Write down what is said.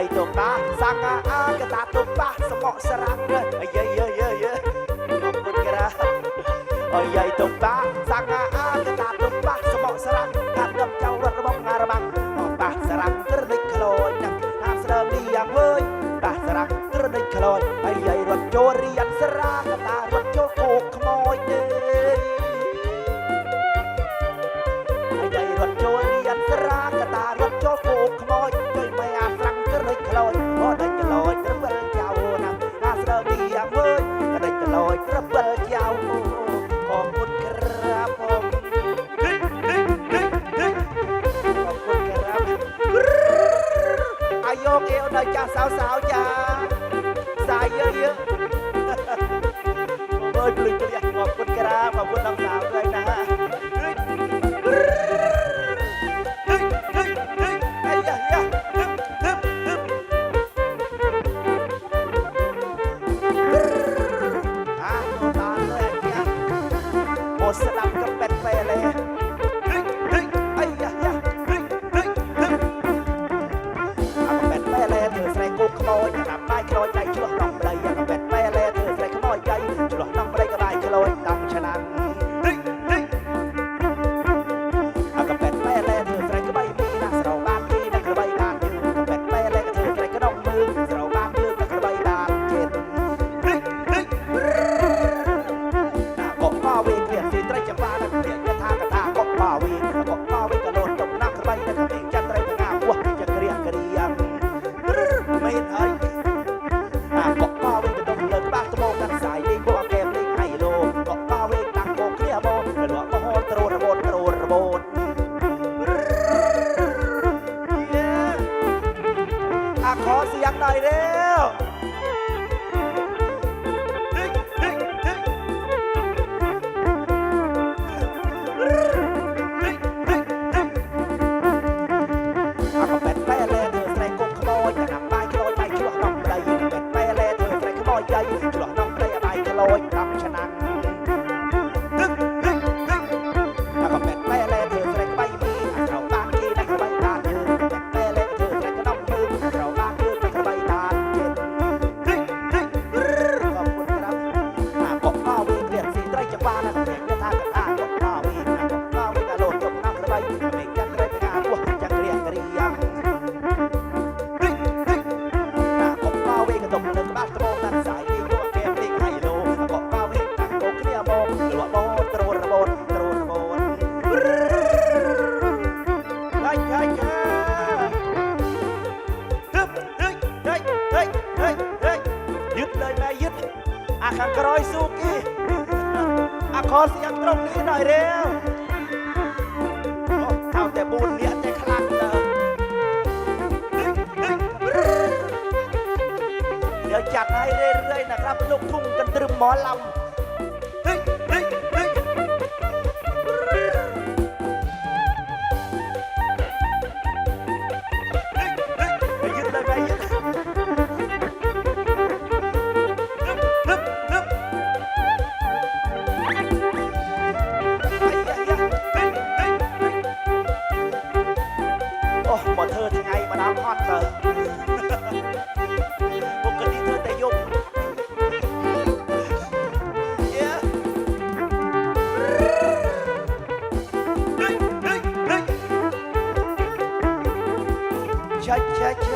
ៃតុបាសង្អាអាកតាតុបាសមក់សរៈរអាយយយយលោកពុតក្រាអាយតុបាសង្អាអាកតាតុបាសមក់សរៈកាត់ដំចៅរត់របស់ងារបាំងបាសរៈត្រនិចក្លោចហាស្ដើមលីយ៉ាងវើយបាសរៈត្រនិចក្លោចអាយយរត់ចូលរៀនសរៈ đời cha sao sao cha Xa dơ dơ អើយភ្លឺព្រះមកពុតក្រាមកពុតដល់សាវហើយណាស្ដាប់ อะขอเสียงหน่อยเร็ว អាខាងក្រោយស៊ូគីអាខនស្យ៉ាងត្រង់នេះដល់រាវអូតាមតែបួនលាក់តែខ្លាំងទៅเดี๋ยวจัดให้เรื่อยๆนะครับลูกทุ่งกันตรึมหมอลำ check, check.